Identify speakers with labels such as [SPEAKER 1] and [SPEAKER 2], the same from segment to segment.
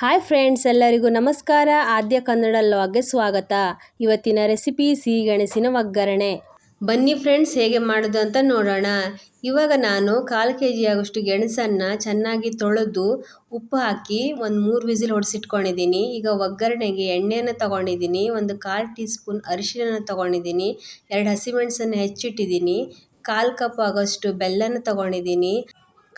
[SPEAKER 1] Hi friends ಎಲ್ಲರಿಗೂ ನಮಸ್ಕಾರ. ಆದ್ಯ ಕನ್ನಡ ಲಾಗ್ಗೆ ಸ್ವಾಗತ. ಇವತ್ತಿನ ರೆಸಿಪಿ ಸಿಹಿಗೆಣಸಿನ ಒಗ್ಗರಣೆ. ಬನ್ನಿ ಫ್ರೆಂಡ್ಸ್ ಹೇಗೆ ಮಾಡೋದು ಅಂತ ನೋಡೋಣ. ಇವಾಗ ನಾನು ಕಾಲು ಕೆ ಜಿ ಆಗೋಷ್ಟು ಗೆಣಸನ್ನು ಚೆನ್ನಾಗಿ ತೊಳೆದು ಉಪ್ಪು ಹಾಕಿ ಒಂದು ಮೂರು ವಿಸಿಲ್ ಹೊಡೆಸಿಟ್ಕೊಂಡಿದ್ದೀನಿ ಈಗ ಒಗ್ಗರಣೆಗೆ ಎಣ್ಣೆಯನ್ನು ತೊಗೊಂಡಿದ್ದೀನಿ. ಒಂದು ಕಾಲು ಟೀ ಸ್ಪೂನ್ ಅರಿಶಿನ ತೊಗೊಂಡಿದ್ದೀನಿ. ಎರಡು ಹಸಿಮೆಣಸನ್ನು ಹೆಚ್ಚಿಟ್ಟಿದ್ದೀನಿ. ಕಾಲು ಕಪ್ ಆಗೋಷ್ಟು ಬೆಲ್ಲನ ತೊಗೊಂಡಿದ್ದೀನಿ.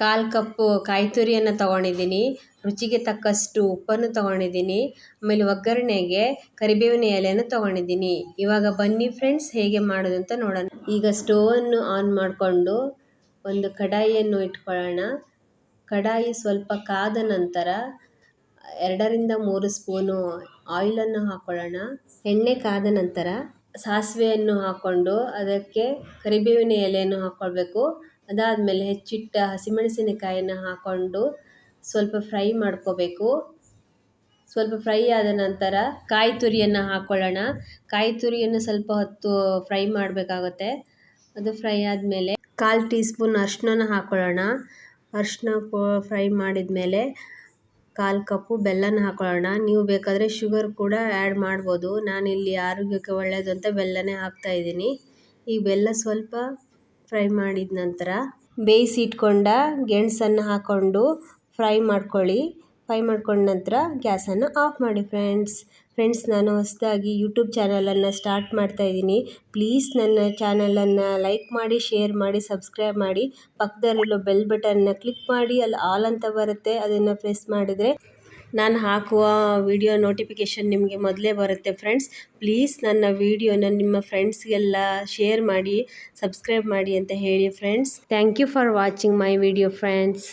[SPEAKER 1] ಕಾಲು ಕಪ್ಪು ಕಾಯಿ ತುರಿಯನ್ನು ತೊಗೊಂಡಿದ್ದೀನಿ, ರುಚಿಗೆ ತಕ್ಕಷ್ಟು ಉಪ್ಪನ್ನು ತಗೊಂಡಿದ್ದೀನಿ, ಆಮೇಲೆ ಒಗ್ಗರಣೆಗೆ ಕರಿಬೇವಿನ ಎಲೆಯನ್ನು ತೊಗೊಂಡಿದ್ದೀನಿ. ಇವಾಗ ಬನ್ನಿ ಫ್ರೆಂಡ್ಸ್, ಹೇಗೆ ಮಾಡೋದು ಅಂತ ನೋಡೋಣ. ಈಗ ಸ್ಟೋವನ್ನು ಆನ್ ಮಾಡಿಕೊಂಡು ಒಂದು ಕಡಾಯಿಯನ್ನು ಇಟ್ಕೊಳ್ಳೋಣ. ಕಡಾಯಿ ಸ್ವಲ್ಪ ಕಾದ ನಂತರ ಎರಡರಿಂದ ಮೂರು ಸ್ಪೂನು ಆಯಿಲನ್ನು ಹಾಕ್ಕೊಳ್ಳೋಣ ಎಣ್ಣೆ ಕಾದ ನಂತರ ಸಾಸಿವೆಯನ್ನು ಹಾಕ್ಕೊಂಡು ಅದಕ್ಕೆ ಕರಿಬೇವಿನ ಎಲೆಯನ್ನು ಹಾಕ್ಕೊಳ್ಬೇಕು. ಅದಾದಮೇಲೆ ಹೆಚ್ಚಿಟ್ಟ ಹಸಿಮೆಣಸಿನಕಾಯಿಯನ್ನು ಹಾಕ್ಕೊಂಡು ಸ್ವಲ್ಪ ಫ್ರೈ ಮಾಡ್ಕೋಬೇಕು. ಸ್ವಲ್ಪ ಫ್ರೈ ಆದ ನಂತರ ಕಾಯಿ ತುರಿಯನ್ನು ಹಾಕ್ಕೊಳ್ಳೋಣ. ಕಾಯಿ ತುರಿಯನ್ನು ಸ್ವಲ್ಪ ಹೊತ್ತು ಫ್ರೈ ಮಾಡಬೇಕಾಗುತ್ತೆ. ಅದು ಫ್ರೈ ಆದಮೇಲೆ ಕಾಲು ಟೀ ಸ್ಪೂನ್ ಅರಿಶಿನ ಹಾಕ್ಕೊಳ್ಳೋಣ ಅರಿಶಿನ ಫ್ರೈ ಮಾಡಿದ ಮೇಲೆ ಕಾಲು ಕಪ್ಪು, ಬೆಲ್ಲನ ಹಾಕ್ಕೊಳ್ಳೋಣ ನೀವು ಬೇಕಾದರೆ ಶುಗರ್ ಕೂಡ ಆ್ಯಡ್ ಮಾಡ್ಬೋದು. ನಾನಿಲ್ಲಿ ಆರೋಗ್ಯಕ್ಕೆ ಒಳ್ಳೆಯದು ಅಂತ ಬೆಲ್ಲನೇ ಹಾಕ್ತಾಯಿದ್ದೀನಿ ಈ ಬೆಲ್ಲ ಸ್ವಲ್ಪ ಫ್ರೈ ಮಾಡಿದ ನಂತರ ಬೇಯಿಸಿ ಇಟ್ಕೊಂಡ ಗೆಣಸನ್ನು ಹಾಕ್ಕೊಂಡು ಫ್ರೈ ಮಾಡ್ಕೊಳ್ಳಿ. ಫ್ರೈ ಮಾಡ್ಕೊಂಡ ನಂತರ ಗ್ಯಾಸನ್ನು ಆಫ್ ಮಾಡಿ ಫ್ರೆಂಡ್ಸ್. ಫ್ರೆಂಡ್ಸ್, ನಾನು ಹೊಸದಾಗಿ ಯೂಟ್ಯೂಬ್ ಚಾನಲನ್ನು ಸ್ಟಾರ್ಟ್ ಮಾಡ್ತಾ ಇದ್ದೀನಿ. ಪ್ಲೀಸ್ ನನ್ನ ಚಾನಲನ್ನು ಲೈಕ್ ಮಾಡಿ, ಶೇರ್ ಮಾಡಿ, ಸಬ್ಸ್ಕ್ರೈಬ್ ಮಾಡಿ. ಪಕ್ಕದಲ್ಲಿರೋ ಬೆಲ್ ಬಟನ್ನ ಕ್ಲಿಕ್ ಮಾಡಿ, ಅಲ್ಲಿ ಆಲ್ ಅಂತ ಬರುತ್ತೆ, ಅದನ್ನು ಪ್ರೆಸ್ ಮಾಡಿದರೆ ನಾನು ಹಾಕುವ ವಿಡಿಯೋ ನೋಟಿಫಿಕೇಷನ್ ನಿಮಗೆ ಮೊದಲೇ ಬರುತ್ತೆ ಫ್ರೆಂಡ್ಸ್. ಪ್ಲೀಸ್ ನನ್ನ ವಿಡಿಯೋನ ನಿಮ್ಮ ಫ್ರೆಂಡ್ಸ್ಗೆಲ್ಲ ಶೇರ್ ಮಾಡಿ, ಸಬ್ಸ್ಕ್ರೈಬ್ ಮಾಡಿ ಅಂತ ಹೇಳಿ friends. Thank you for watching my video friends.